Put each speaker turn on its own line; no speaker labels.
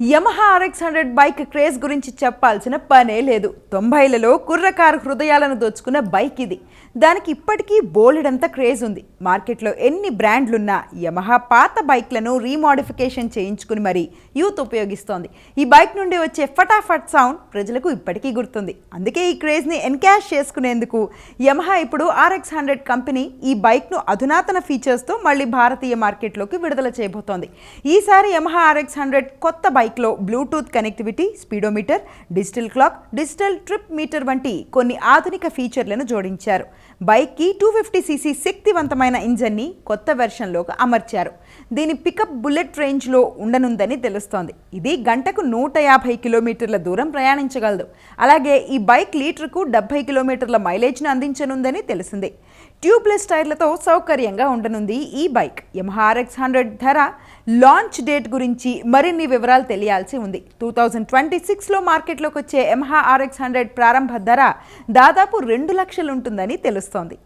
Yamaha RX hundred bike craze గురించి చెప్పాల్సిన పనే లేదు. తొంభైలలో కుర్రకారు హృదయాలను దోచుకున్న బైక్ ఇది. దానికి ఇప్పటికీ బోలెడంత క్రేజ్ ఉంది. మార్కెట్లో ఎన్ని బ్రాండ్లున్నా యమహా పాత బైక్లను రీమాడిఫికేషన్ చేయించుకుని మరీ యూత్ ఉపయోగిస్తోంది. ఈ బైక్ నుండి వచ్చే ఫటాఫట్ సౌండ్ ప్రజలకు ఇప్పటికీ గుర్తుంది. అందుకే ఈ క్రేజ్ని ఎన్కాష్ చేసుకునేందుకు యమహా ఇప్పుడు ఆర్ఎక్స్ హండ్రెడ్ కంపెనీ ఈ బైక్ను అధునాతన ఫీచర్స్తో మళ్ళీ భారతీయ మార్కెట్లోకి విడుదల చేయబోతోంది. ఈసారి యమహా ఆర్ఎక్స్ హండ్రెడ్ కొత్త బైక్ బైక్లో Bluetooth connectivity speedometer digital clock digital trip meter వంటి కొన్ని ఆధునిక ఫీచర్లను జోడించారు. బైక్కి టూ ఫిఫ్టీ సీసీ శక్తివంతమైన ఇంజన్ని కొత్త వెర్షన్లోకి అమర్చారు. దీని పికప్ బుల్లెట్ రేంజ్లో ఉండనుందని తెలుస్తోంది. ఇది గంటకు నూట యాభై కిలోమీటర్ల దూరం ప్రయాణించగలదు. అలాగే ఈ బైక్ లీటర్కు డెబ్బై కిలోమీటర్ల మైలేజ్ను అందించనుందని తెలిసింది. ట్యూబ్లెస్ టైర్లతో సౌకర్యంగా ఉండనుంది ఈ బైక్. ఎంహార్ఎక్స్ హండ్రెడ్ ధర. లాంచ్ డేట్ గురించి మరిన్ని వివరాలు తెలియాల్సి ఉంది. టూ థౌజండ్ ట్వంటీ సిక్స్లో మార్కెట్లోకి వచ్చే ఎంహా ఆర్ఎక్స్ హండ్రెడ్ ప్రారంభ ధర దాదాపు రెండు లక్షలు ఉంటుందని తెలుస్తోంది.